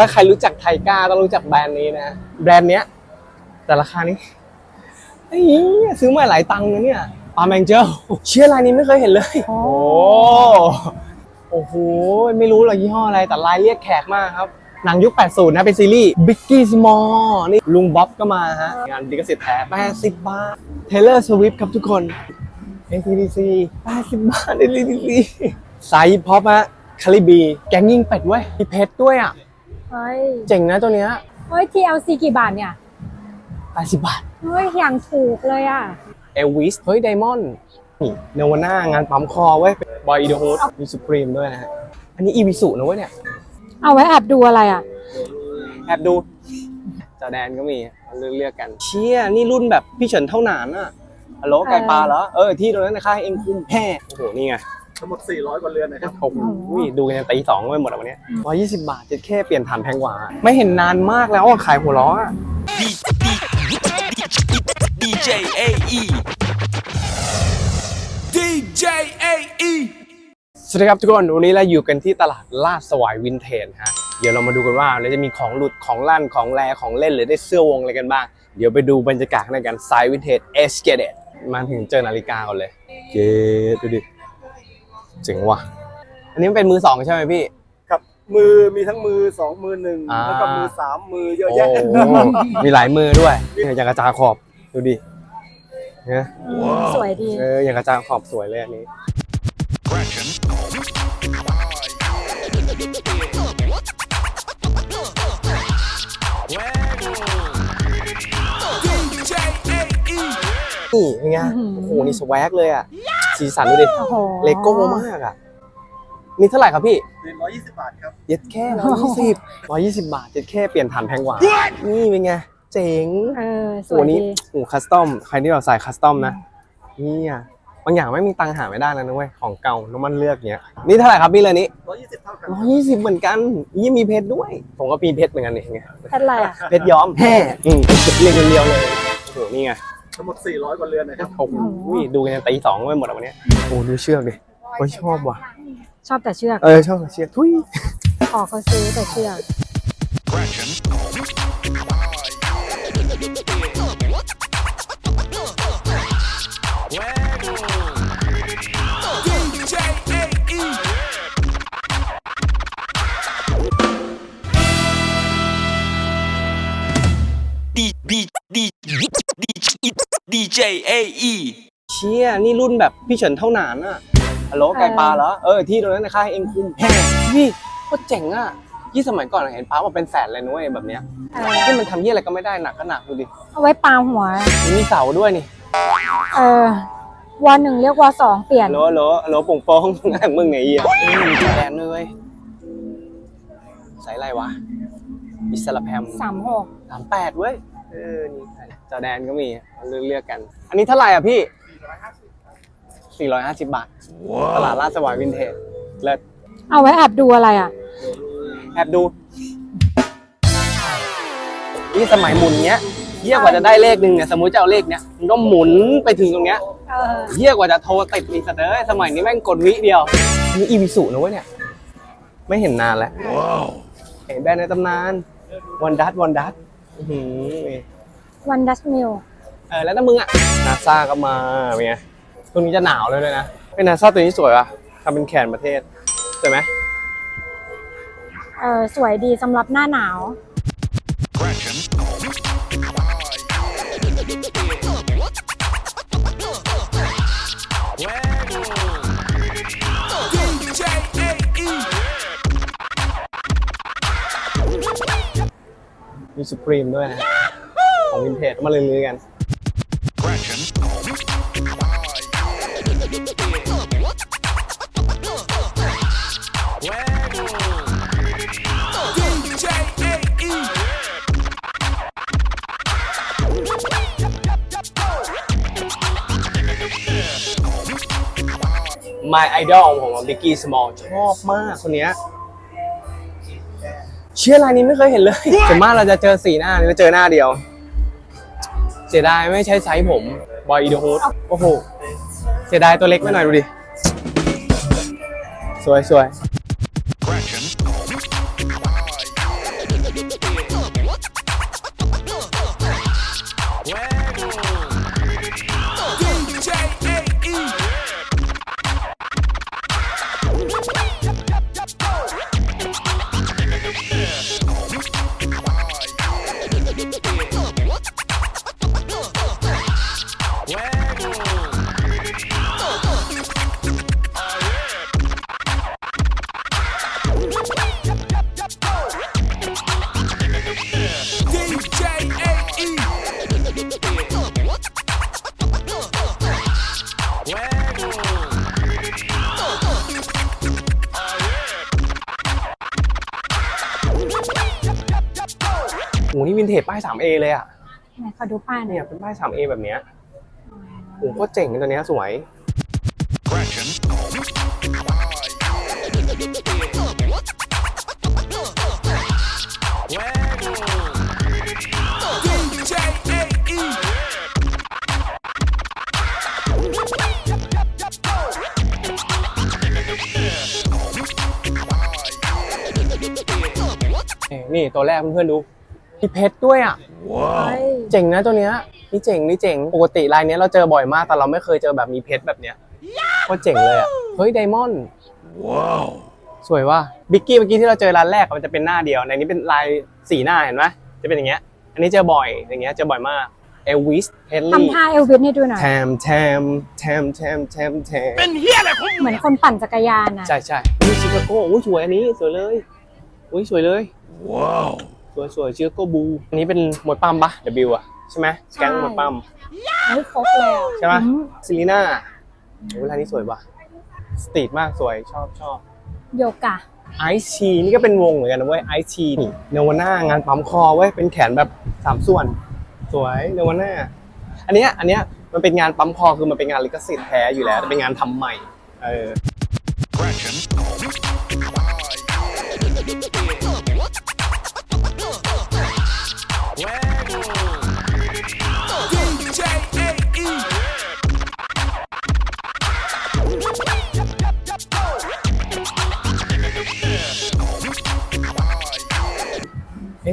ถ้าใครรู้จักไทก้าต้องรู้จักแบรนด์นี้นะ แบรนด์เนี้ย แต่ราคานี้ไอ้เหี้ยซื้อมาหลายตังค์นะเนี่ยปาแมงเจลเชื่อลายนี้ไม่เคยเห็นเลย โอ้โอ้โห ไม่รู้หรอกยี่ห้ออะไร แต่ลายเรียกแขกมากครับ หนังยุค 80 นะ เป็นซีรีส์ Biggie Small นี่ลุงบ๊อบก็มาฮะ งานดิกสิทธิ์แท้80 บาท Taylor Swift ครับทุกคน ACDC 80 บาท ACDC สายฮิปฮอปฮะคาริบี แกงยิงเป็ดเว้ยมีเพชรด้วยอะ เฮ้ยเจ๋งนะตัวเนี้ยเฮ้ย TLC กี่บาทเนี่ย80บาทเฮ้ยอย่างถูกเลยอะ เอลวิสเฮ้ยไดมอนด์นี่เนวาน่างานปั๊มคอเว้ยบอยอีเดอะฮูดมีสุพรีมด้วยนะฮะอันนี้อีวิสุนะเว้ยเนี่ยเอาไว้แอบดูอะไรอะ แอบดูจอแดนก็มีเลือกเลือกกัน เชี่ยนี่รุ่นแบบพี่เฉินเท่าหนานอะฮัลโหลไก่ปลาเหรอเออที่ตรงนั้นนะค่ายเองคุ้มแฮ่โอ้โหนี่ไง ทั้งหมด 400 กว่าเรือนนะครับ โอ้โหดูกันตีสองไปหมดแล้ววันเนี้ร้อยยี่สิบบาทจะแค่เปลี่ยนฐานแพงกว่า ไม่เห็นนานมากแล้วอะขายหัวล้ออะ DJ AE DJ AE สวัสดีครับทุกคน วันนี้เราอยู่กันที่ตลาดลาดสวายวินเทจฮะ เดี๋ยวเรามาดูกันว่าเราจะมีของหลุดของลั่นของแรของเล่นหรือได้เสื้อวงอะไรกันบ้าง เดี๋ยวไปดูบรรยากาศในการสายวินเทจเอสเกเดมาถึงเจอนาฬิกาก่อนเลยเกดดูดิ เจ๋งว่ะ อันนี้มันเป็นมือสองใช่ไหมพี่ ครับมือมีทั้งมือ2มือหนึ่งอ่า แล้วก็มือ3มือเยอะโอ้แยะมีหลายมือด้วยเนี่ยอย่างกระจาขอบดูดิเนี่ยสวยดี เอออย่างกระจาขอบสวยเลยอันนี้ DJ AE นี่เป็นไงอื้อหือ โอ้โหนี่สวกเลยอะ สีสันดูดิโอ้โหเลโก้มากอะนี่เท่าไหร่ครับพี่เป็น120บาทครับเย็ดแค่ร้อยยี่สิบร้อยยี่สิบบาทเย็ดแค่เปลี่ยนฐานแพงกว่า นี่เป็นไง เจ๋งเออสโอ้วยนี่ดีโอ้คัสตอม ใครที่แบบใส่คัสตอมนะนี่อะบางอย่างไม่มีตังค์หาไม่ได้แล้วนะเว้ย ของเก่าน้ำมันเลือกเงี้ย นี่เท่าไหร่ครับพี่เลยนี้120เท่ากันร้อยยี่สิบเหมือนกันยี่มีเพชรด้วย ผมก็มีเพชรเหมือนกันนี่ไง เป็นไรอะ เพชรย้อมแห่อืมเรียงเรียวๆเลยโอ้โหนี่ไง ทั้งหมด 400 กว่าเรือนนะครับ โอ้โหดูกันตีสองไปหมดแล้ววันเนี้ยโอ้ดูเชือกดิโอ้ยชอบว่ะ ชอบแต่เชือก เออชอบเชือกทุยขอเขาซื้อแต่เชือก DJ ดีเจ AE เชี่ยนี่รุ่นแบบพี่เฉินเท่าหนานอะฮัลโหลไก่ปลาเหรอ เออ ที่ตรงนั้นนะค่ายเองคุ้มแฮ่พี่โคตรเจ๋งอะยี่สมัยก่อนเห็นป้ามาเป็นแสนเลยนุ้ยแบบเนี้ยเออที่มันทำเยี่ยอะไรก็ไม่ได้หนักก็หนักดูดิ เอาไว้ปาหัวนี่มีเสาด้วยนี่ เออวอหนึ่งเรียกวอสองเปลี่ยนฮัลโหลฮัลโหลฮัลโหลป่งโป้งมึงไงเหี้ยนี่มันจอแดนเลยใส่อะไรวะอิสระแพมสามหกสามแปดเว้ย เออนี่จอแดนก็มีเลือกเลือกกัน อันนี้เท่าไหร่อะพี่ 450 บาท ตลาดลาดสวายวินเทจเลิศเอาไว้แอบดูอะไรอะ แอบดู นี่สมัยหมุนเนี้ยเยี่ยกว่าจะได้เลขหนึ่งเนี่ยสมมุติจะเอาเลขเนี้ยมันต้องหมุนไปถึงตรงเนี้ยเออเยี่ยกว่าจะโทรติดนี่สเตอร์สมัยนี้แม่งกดวิเดียวนี่อีวิสุนะเว้ยเนี่ย ไม่เห็นนานแล้วเห็นแบรนด์ในตำนานวันดัตวันดัต อื้อหือวันดัชมิลเออแล้วถ้ามึงอะนาซาก็มาเป็นไงตรงนี้จะหนาวเลยเลยนะเป็นนาซาตัวนี้สวยป่ะทำเป็นแขนประเทศสวยไหมเออสวยดีสำหรับหน้าหนาว สุพรีมด้วยนะของวินเทจมาเลยลือๆกัน DJ AE My Idol ของผมบิกกี้สมอลชอบมากคนเนี้ย เชื่อลายนี้ไม่เคยเห็นเลยส่วนมากเราจะเจอสีหน้านี่เราเจอหน้าเดียว เสียดายไม่ใช้ไซส์ผมบอยอีเดอะฮูดโอ้โหเสียดายตัวเล็กไปหน่อยดูดิ สวยสวย โหนี่วินเทจป้าย 3A เลยอะไหนขอดูป้ายหน่อยเนี่ยเป็นป้าย 3A แบบเนี้ยโหโคตรเจ๋งเลยตัวเนี้ยสวย DJ AE. นี่ตัวแรกเพื่อนๆดู มีเพชรด้วยอะเฮ้ยเจ๋งนะตัวเนี้ยนี่เจ๋งนี่เจ๋งปกติลายเนี้ยเราเจอบ่อยมากแต่เราไม่เคยเจอแบบมีเพชรแบบเนี้ยโคตรเจ๋งเลยอะเฮ้ยไดมอนด์ว้าวสวยว่ะบิกกี้เมื่อกี้ที่เราเจอร้านแรกอะมันจะเป็นหน้าเดียวในนี้เป็นลายสีหน้าเห็นไหมจะเป็นอย่างเงี้ย อันนี้เจอบ่อยอย่างเงี้ยเจอบ่อยมากเอลวิสเฮนลี่ทำท่าเอลวิสให้ดูหน่อยแทมแทมแทมแทมแทมแทมเป็นเฮียอะไรของเหมือนคนปั่นจักรยานอะใช่ใช่อุ้ยชิคาโก้อุ้ยสวยอันนี้สวยเลยอุ้ยสวยเลยว้าว สวยสวยชิคาโก้บูอันนี้เป็นมวยปั้มปะ W อะใช่ไหมแก๊งมวยปั้มเฮ้ยครบเลยอะใช่ปะอืมซิลีน่าโอ้ยลายนี้สวยว่ะสตรีทมากสวยชอบชอบ โยกะ ไอชีนี่ก็เป็นวงเหมือนกันนะเว้ยไอชีนี่เนวาน่างานปั๊มคอเว้ยเป็นแขนแบบสามส่วน สวยเนวาน่าอันเนี้ยอันเนี้ยมันเป็นงานปั๊มคอคือมันเป็นงานลิขสิทธิ์แท้อยู่แล้วแต่เป็นงานทำใหม่เออ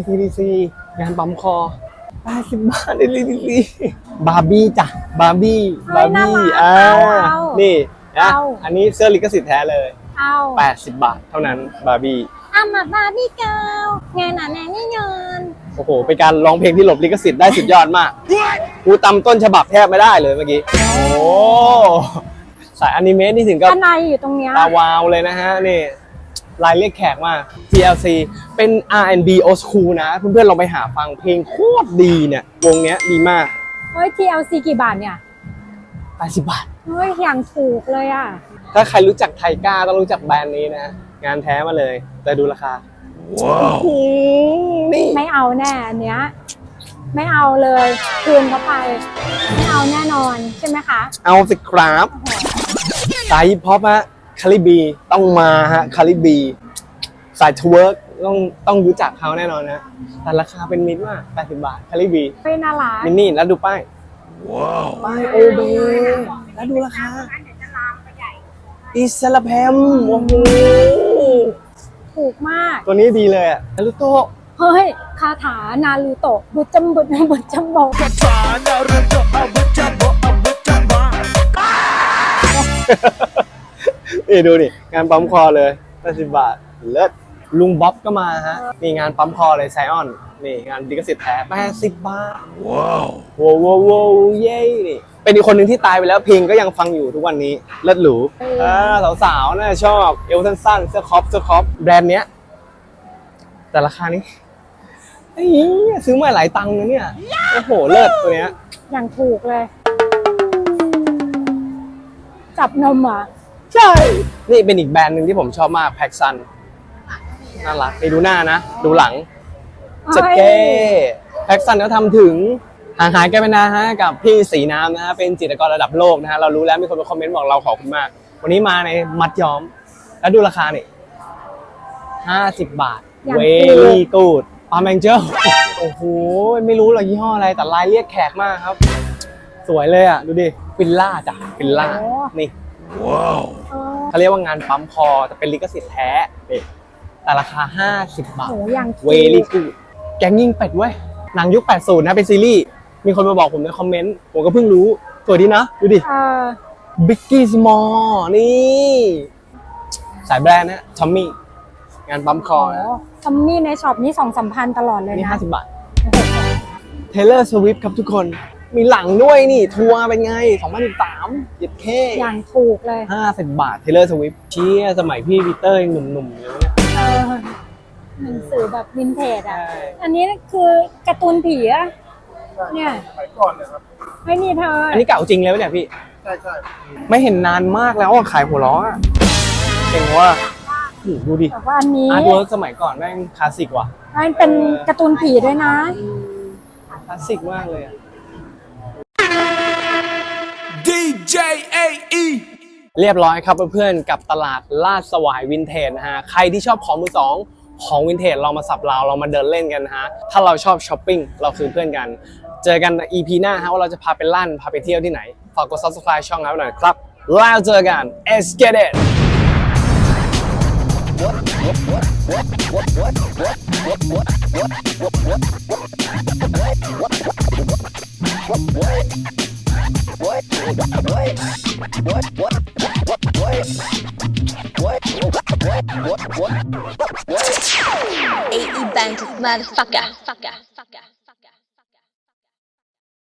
เอ็นทีดีซีงานปั๊มคอ80บาทเอ็นทีดีซีบาร์บี้จ้ะบาร์บี้เฮ้บายร์น่าบี้รักอ่าเอาเอานี่นะเอาอันนี้เสื้อลิขสิทธิ์แท้เลยเอา80 บาทเท่านั้นบาร์บี้อามาบาร์บี้เกิลงานหนาแน่นี่ยอนโอ้โห เป็นการร้องเพลงที่หลบลิขสิทธิ์ได้สุดยอดมากกูตำต้นฉบับแทบไม่ได้เลยเมื่อกี้ โอ้สายอนิเมะนี่ถึงกับข้างในอยู่ตรงเนี้ยตาวาวเลยนะฮะนี่ ลายเรียกแขกมาก TLC เป็น R&B old school นะ เพื่อนๆลองไปหาฟังเพลงโคตรดีเนี่ย วงเนี้ยดีมาก เฮ้ย TLC กี่บาทเนี่ย 80 บาท เฮ้ย อย่างถูกเลยอะ ถ้าใครรู้จักไทก้าต้องรู้จักแบรนด์นี้นะ งานแท้มาเลย แต่ดูราคา ว้าวอืมนี่ ไม่เอาแน่อันเนี้ย ไม่เอาเลย คืนเขาไป ไม่เอาแน่นอนใช่ไหมคะ เอาสิครับสายฮิปฮอปฮะ คาริบีต้องมาฮะคาริบีสายทเวิร์กต้องต้องรู้จักเขาแน่นอนนะ แต่ราคาเป็นมิตรมาก80 บาทคาริบีเฮ้ยน่ารักมินนี่แล้วดูป้ายว้าวป้ายโอเบแล้วดูราคาอิสลาแพมโอ้โหถูกมาก ตัวนี้ดีเลยอะนารุโตะเฮ้ยคาถานารูโตะบุจมบุจบุจมโบสานารุโตะอาบุจับโบอาบุจับบ้า นี่ดูนี่งานปั๊มคอเลย80บาทเลิศลุงบ๊อบก็มาฮะนี่งานปั๊มคอเลยไซออนนี่งานดิกสิทธิ์แท้80บาทว้าวโว้วโว้วโว้วเย้นี่เป็นอีกคนหนึ่งที่ตายไปแล้วเพลงก็ยังฟังอยู่ทุกวันนี้เลิศหรูอ่าสาวๆน่าจะชอบเอวสั้นๆเสื้อครอปเสื้อครอปแบรนด์เนี้ยแต่ราคานี้ไอ้เหี้ยซื้อมาหลายตังค์นะเนี่ยโอ้โหเลิศตัวเนี้ยอย่างถูกเลย จับนมเหรอะ ใช่ นี่เป็นอีกแบรนด์หนึ่งที่ผมชอบมากแพ็กซันน่ารักไปดูหน้านะ ดูหลังจัดเก้แพ็กซันเขาทำถึงห่างหายกันไปนานฮะกับพี่สีน้ำนะฮะเป็นจิตรกรระดับโลกนะฮะเรารู้แล้วมีคนมาคอมเมนต์บอกเราขอบคุณมาก วันนี้มาในมัดย้อม แล้วดูราคานี่ห้าสิบบาทอย่างเวถูกลี่กูดปาแมงเจลโอ้โห ไม่รู้หรอกยี่ห้ออะไร แต่ลายเรียกแขกมากครับ สวยเลยอะ ดูดิฟิลล่าจ้ะฟิลล่าโอ้นี่ ว้าวเออเขาเรียกว่างานปั๊มคอแต่เป็นลิขสิทธิ์แท้นี่แต่ราคา 50 บาท โหอย่างถูกเวลี่กูแกงยิงเป็ดเว้ยหนังยุค 80 นะ เป็นซีรีส์ มีคนมาบอกผมในคอมเมนต์ ผมก็เพิ่งรู้ สวยดีนะ ดูดิเออบิกกี้สมอลนี่ สายแบรนด์นะทอมมี่ งานปั๊มคอโอ้นะทอมมี่ในช็อปนี่สองสามพันตลอดเลยนี่นะ50 บาท เทเลอร์สวิฟครับทุกคน มีหลังด้วยนี่ ทัวร์เป็นไง 2013หยิดแค่อย่างถูกเลย 50 บาทเทเลอร์สวิฟเชี่ยสมัยพี่ปีเตอร์ยังหนุ่มๆอยู่เลยเนี่ย เออหนังสือแบบวินเทจอะ ใช่ อันนี้คือการ์ตูนผีอะเนี่ยไปก่อนนะครับ ไม่นี่เธออันนี้เก่าจริงเลยปะเนี่ยพี่ ใช่ใช่ไม่เห็นนานมากแล้วอะขายหัวล้ออะเก่งว่าโอ้โหดูดิ แต่ว่าอันนี้อาร์ตเวิร์กสมัยก่อนแม่งคลาสสิกว่ะ มันเป็นการ์ตูนผีด้วยนะ คลาสสิกมากเลยอะ เรียบร้อยครับเพื่อนๆกับตลาดลาดสวายวินเทจนะฮะใครที่ชอบของมือสองของวินเทจเรามาสับราวเรามาเดินเล่นกันนะฮะถ้าเราชอบช้อปปิ้งเราคือเพื่อนกัน เจอกัน EP หน้าฮะว่าเราจะพาไปลั่นพาไปเที่ยวที่ไหนฝากกด subscribe ช่องเราหน่อยครับแล้วเจอกัน let's get it AE Bank motherfucker.